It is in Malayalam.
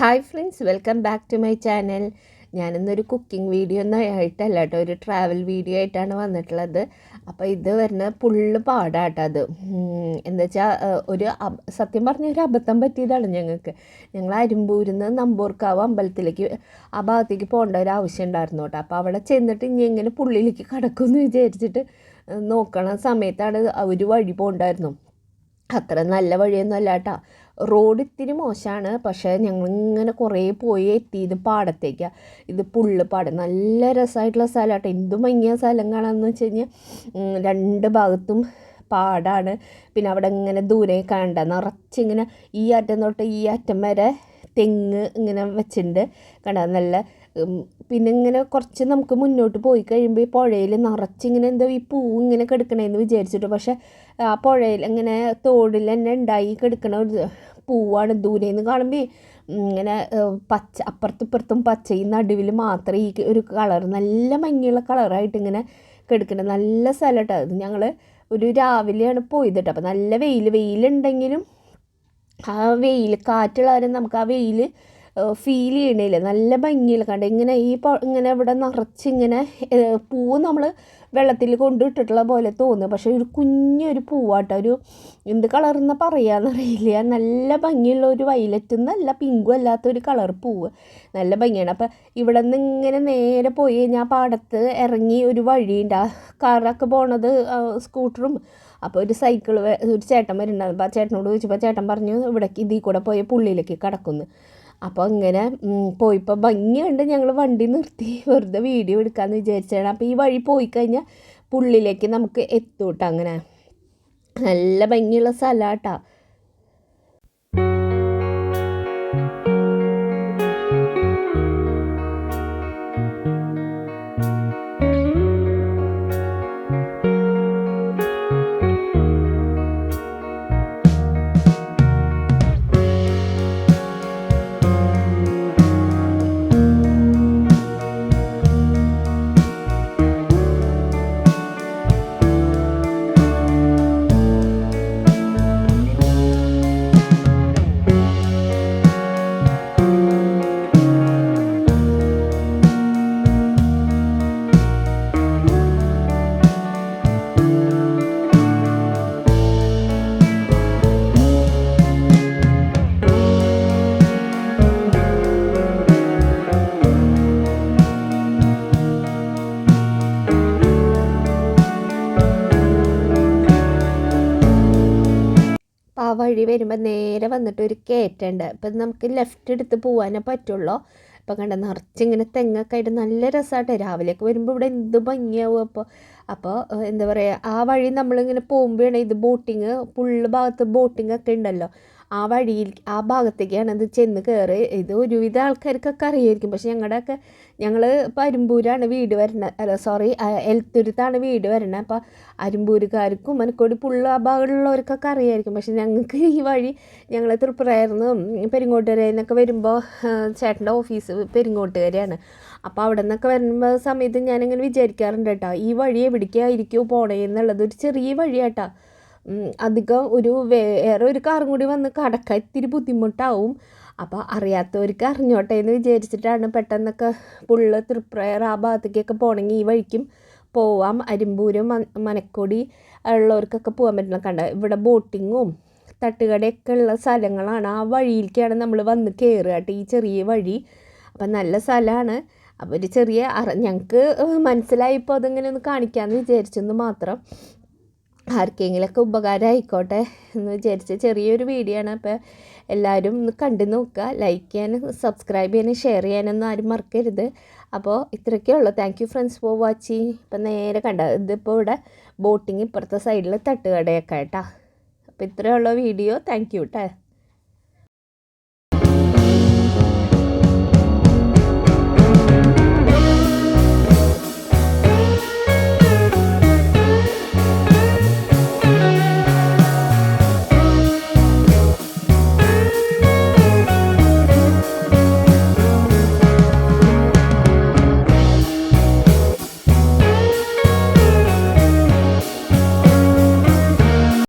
Hi friends welcome back to my channel. ഞാനിന്നൊരു cooking video ഒന്നും ആയിട്ടല്ല കേട്ടോ ഒരു ട്രാവൽ വീഡിയോ ആയിട്ടാണ് വന്നിട്ടുള്ളത്. അപ്പോൾ ഇത് വരുന്ന പുള്ള് പാടാട്ടോ അത്. എന്താ വെച്ചാൽ ഒരു സത്യം പറഞ്ഞാൽ ഒരു അബദ്ധം പറ്റിയതാണ് ഞങ്ങൾക്ക്. ഞങ്ങൾ അരുമ്പൂരിൽ നിന്ന് നമ്പൂർക്കാവ് അമ്പലത്തിലേക്ക് ആ ഭാഗത്തേക്ക് പോകേണ്ട ഒരു ആവശ്യം ഉണ്ടായിരുന്നു കേട്ടോ. അപ്പോൾ അവിടെ ചെന്നിട്ട് ഇനി എങ്ങനെ പുള്ളിയിലേക്ക് കടക്കുമെന്ന് വിചാരിച്ചിട്ട് നോക്കണ സമയത്താണ് ഒരു വഴി പോകണ്ടായിരുന്നു. അത്ര നല്ല വഴിയൊന്നും അല്ല കേട്ടോ. റോഡ് ഇത്തിരി മോശമാണ്. പക്ഷേ ഞങ്ങൾ ഇങ്ങനെ കുറേ പോയി എത്തിയത് പാടത്തേക്കാണ് ഇത് പുള്ള് പാടം. നല്ല രസമായിട്ടുള്ള സ്ഥലം കേട്ടോ എന്ത് ഭംഗിയ സ്ഥലം കാണാമെന്ന് വെച്ച് കഴിഞ്ഞാൽ രണ്ട് ഭാഗത്തും പാടാണ്. പിന്നെ അവിടെ ഇങ്ങനെ ദൂരെ കണ്ട നിറച്ചിങ്ങനെ ഈ അറ്റം തൊട്ട് ഈ അറ്റം വരെ തെങ്ങ് ഇങ്ങനെ വെച്ചിട്ടുണ്ട്. കണ്ട നല്ല പിന്നെ ഇങ്ങനെ കുറച്ച് നമുക്ക് മുന്നോട്ട് പോയി കഴിയുമ്പോൾ ഈ പുഴയിൽ നിറച്ചിങ്ങനെ എന്തോ ഈ പൂ ഇങ്ങനെ കിടക്കണേന്ന് വിചാരിച്ചിട്ട്. പക്ഷേ ആ പുഴയിൽ ഇങ്ങനെ തോടിൽ തന്നെ ഉണ്ടായി കിടക്കണ ഒരു പൂവാണ് ദൂരെ നിന്ന് കാണുമ്പോൾ ഇങ്ങനെ പച്ച അപ്പുറത്തും ഇപ്പുറത്തും പച്ചയും നടുവിൽ മാത്രം ഈ ഒരു കളർ നല്ല മങ്ങിയുള്ള കളറായിട്ട് ഇങ്ങനെ കിടക്കുന്നത് നല്ല സ്ഥലം കേട്ടോ അത് ഞങ്ങൾ ഒരു രാവിലെയാണ് പോയത് കേട്ടോ അപ്പോൾ നല്ല വെയിൽ വെയിലുണ്ടെങ്കിലും ആ വെയിൽ കാറ്റുള്ള നമുക്ക് ആ വെയിൽ ഫീൽ ചെയ്യണില്ല. നല്ല ഭംഗിയില്ല. കണ്ട? ഇങ്ങനെ ഈ പൊ- ഇങ്ങനെ ഇവിടെ നിറച്ചിങ്ങനെ ഇങ്ങനെ പൂവ് നമ്മൾ വെള്ളത്തിൽ കൊണ്ടിട്ടിട്ടുള്ള പോലെ തോന്നും പക്ഷേ ഒരു കുഞ്ഞൊരു പൂവാട്ടോ. ഒരു എന്ത് കളറെന്ന് പറയാന്നറിയില്ല. നല്ല ഭംഗിയുള്ള ഒരു വയലറ്റ് നല്ല പിങ്കും അല്ലാത്ത ഒരു കളർ പൂവ്. നല്ല ഭംഗിയാണ്. അപ്പം ഇവിടെ നിന്ന് ഇങ്ങനെ നേരെ പോയി കഴിഞ്ഞാൽ പാടത്ത് ഇറങ്ങി ഒരു വഴിയുണ്ട്. ആ കാറൊക്കെ പോണത് സ്കൂട്ടറും അപ്പോൾ ഒരു സൈക്കിൾ ഒരു ചേട്ടൻ വരുന്നുണ്ട്. അപ്പോൾ ആ ചേട്ടനോട് ചോദിച്ചപ്പോൾ ചേട്ടൻ പറഞ്ഞു ഇവിടേക്ക് ഇതിൽ കൂടെ പോയ പുള്ളിയിലേക്ക് കിടക്കുന്നു. അപ്പോൾ ഇങ്ങനെ പോയിപ്പോൾ ഭംഗി ഭംഗിയുണ്ട് ഞങ്ങൾ വണ്ടി നിർത്തി വെറുതെ വീഡിയോ എടുക്കാമെന്ന് വിചാരിച്ചാണ്. അപ്പോൾ ഈ വഴി പോയി കഴിഞ്ഞാൽ പുള്ളിലേക്ക് നമുക്ക് എത്തൂട്ടോ അങ്ങനെ. നല്ല ഭംഗിയുള്ള സ്ഥലമാട്ടാ വഴി വരുമ്പോൾ നേരെ വന്നിട്ട് ഒരു കയറ്റുണ്ട് അപ്പം നമുക്ക് ലെഫ്റ്റ് എടുത്ത് പോകാനേ പറ്റുള്ളൂ. അപ്പം കണ്ട നിറച്ചിങ്ങനെ തെങ്ങൊക്കെ ആയിട്ട് നല്ല രസമായിട്ട് രാവിലെയൊക്കെ വരുമ്പോൾ ഇവിടെ എന്ത് ഭംഗിയാവും അപ്പോൾ അപ്പോൾ എന്താ പറയുക ആ വഴി നമ്മളിങ്ങനെ പോകുമ്പോഴാണ് ഇത് ബോട്ടിങ് ഫുള്ള് ഭാഗത്ത് ബോട്ടിംഗ് ഒക്കെ ഉണ്ടല്ലോ. ആ വഴിയിൽ ആ ഭാഗത്തേക്കാണ് ഇത് ചെന്ന് കയറി ഇത് ഒരുവിധ ആൾക്കാർക്കൊക്കെ അറിയായിരിക്കും. പക്ഷെ ഞങ്ങളുടെയൊക്കെ ഞങ്ങൾ ഇപ്പോൾ അരുമ്പൂരാണ് വീട് വരുന്നത് അല്ല സോറി എൽത്തുരുത്താണ് വീട് വരണത് അപ്പോൾ അരുമ്പൂരുകാർക്കും മനക്കോടി പുള്ള ആ ഭാഗമുള്ളവർക്കൊക്കെ അറിയായിരിക്കും. പക്ഷെ ഞങ്ങൾക്ക് ഈ വഴി ഞങ്ങൾ തൃപ്പുറയായിരുന്നു പെരിങ്ങോട്ടുകരയിൽ നിന്നൊക്കെ വരുമ്പോൾ ചേട്ടന്റെ ഓഫീസ് പെരിങ്ങോട്ടുകരയാണ്. അപ്പോൾ അവിടെ നിന്നൊക്കെ വരുമ്പോൾ സമയത്ത് ഞാനിങ്ങനെ വിചാരിക്കാറുണ്ട് കേട്ടോ ഈ വഴി എവിടേക്കായിരിക്കുമോ പോണേ എന്നുള്ളത് ഒരു ചെറിയ വഴിയാട്ടാ. അധികം ഒരു വേറെ ഒരു കാറും കൂടി വന്ന് കടക്കാൻ ഇത്തിരി ബുദ്ധിമുട്ടാവും. അപ്പോൾ അറിയാത്തവർക്ക് അറിഞ്ഞോട്ടെ എന്ന് വിചാരിച്ചിട്ടാണ് പെട്ടെന്നൊക്കെ പുള്ള തൃപ്രയർ ആ ഭാഗത്തേക്കൊക്കെ പോകണമെങ്കിൽ ഈ വഴിക്കും പോവാം. അരിമ്പൂരും മനക്കൊടി ഉള്ളവർക്കൊക്കെ പോകാൻ പറ്റുന്ന കണ്ട? ഇവിടെ ബോട്ടിങ്ങും തട്ടുകടയൊക്കെ ഉള്ള സ്ഥലങ്ങളാണ്. ആ വഴിയിലേക്കാണ് നമ്മൾ വന്ന് കയറുക കേട്ടോ ഈ ചെറിയ വഴി. അപ്പം നല്ല സ്ഥലമാണ്. അപ്പോൾ ഒരു ചെറിയ അറ ഞങ്ങൾക്ക് മനസ്സിലായപ്പോൾ അതിങ്ങനെ ഒന്ന് കാണിക്കാമെന്ന് വിചാരിച്ചെന്ന് മാത്രം. ആർക്കെങ്കിലൊക്കെ ഉപകാരമായിക്കോട്ടെ എന്ന് വിചാരിച്ച ചെറിയൊരു വീഡിയോ ആണ്. അപ്പോൾ എല്ലാവരും ഒന്ന് കണ്ടു നോക്കുക. ലൈക്ക് ചെയ്യാനും സബ്സ്ക്രൈബ് ചെയ്യാനും ഷെയർ ചെയ്യാനൊന്നും ആരും മറക്കരുത്. അപ്പോൾ ഇത്രയൊക്കെ ഉള്ളൂ. Thank you friends for watching ഇപ്പം നേരെ കണ്ട ഇതിപ്പോൾ ഇവിടെ ബോട്ടിങ് ഇപ്പുറത്തെ സൈഡിൽ തട്ടുകടയൊക്കെ ആയിട്ടാ. അപ്പോൾ ഇത്രയുള്ള വീഡിയോ താങ്ക് യു കേട്ടോ